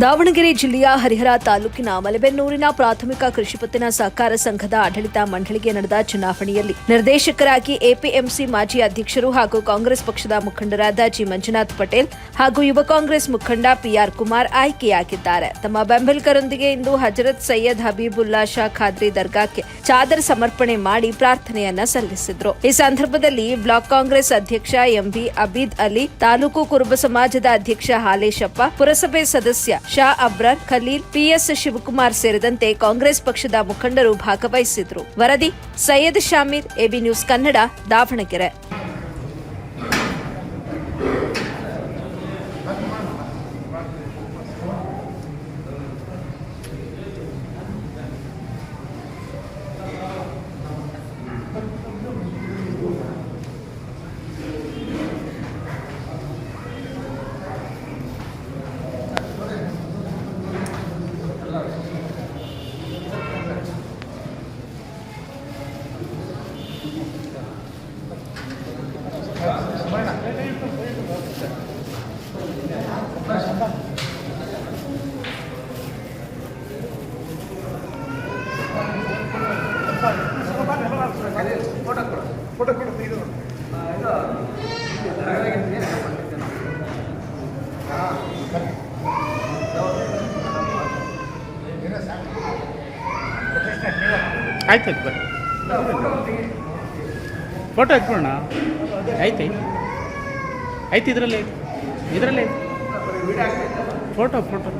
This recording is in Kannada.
ದಾವಣಗೆರೆ ಜಿಲ್ಲೆಯ ಹರಿಹರ ತಾಲೂಕಿನ ಮಲೆಬೆನ್ನೂರಿನ ಪ್ರಾಥಮಿಕ ಕೃಷಿ ಪತ್ತಿನ ಸಹಕಾರ ಸಂಘದ ಆಡಳಿತ ಮಂಡಳಿಗೆ ನಡೆದ ಚುನಾವಣೆಯಲ್ಲಿ ನಿರ್ದೇಶಕರಾಗಿ ಎಪಿಎಂಸಿ ಮಾಜಿ ಅಧ್ಯಕ್ಷರು ಹಾಗೂ ಕಾಂಗ್ರೆಸ್ ಪಕ್ಷದ ಮುಖಂಡರಾದ ಜಿ ಮಂಜುನಾಥ್ ಪಟೇಲ್ ಹಾಗೂ ಯುವ ಕಾಂಗ್ರೆಸ್ ಮುಖಂಡ ಪಿಆರ್ ಕುಮಾರ್ ಆಯ್ಕೆಯಾಗಿದ್ದಾರೆ. ತಮ್ಮ ಬೆಂಬಲಿಗರೊಂದಿಗೆ ಇಂದು ಹಜರತ್ ಸೈಯದ್ ಹಬೀಬುಲ್ಲಾ ಶಾ ಖಾದ್ರಿ ದರ್ಗಾಕ್ಕೆ ಚಾದರ್ ಸಮರ್ಪಣೆ ಮಾಡಿ ಪ್ರಾರ್ಥನೆಯನ್ನ ಸಲ್ಲಿಸಿದ್ರು. ಈ ಸಂದರ್ಭದಲ್ಲಿ ಬ್ಲಾಕ್ ಕಾಂಗ್ರೆಸ್ ಅಧ್ಯಕ್ಷ ಎಂಬಿ ಅಬೀದ್ ಅಲಿ, ತಾಲೂಕು ಕುರುಬ ಸಮಾಜದ ಅಧ್ಯಕ್ಷ ಹಾಲೇಶಪ್ಪ, ಪುರಸಭೆ ಸದಸ್ಯ ಶಾ ಅಬ್ರಾರ್ ಖಲೀಲ್, ಪಿಎಸ್ ಶಿವಕುಮಾರ್ ಸೇರಿದಂತೆ ಕಾಂಗ್ರೆಸ್ ಪಕ್ಷದ ಮುಖಂಡರು ಭಾಗವಹಿಸಿದ್ರು. ವರದಿ, ಸೈಯದ್ ಶಾಮೀರ್, ಎಬಿ ನ್ಯೂಸ್ ಕನ್ನಡ, ದಾವಣಗೆರೆ. ಆಯ್ತು ಆಯ್ತು ಬರ್ರಿ ಫೋಟೋ ಎತ್ಕೊಳ್ಳೋಣ ಐತಿ ಐತಿ ಇದರಲ್ಲಿ ಇದರಲ್ಲಿ ಫೋಟೋ ಫೋಟೋ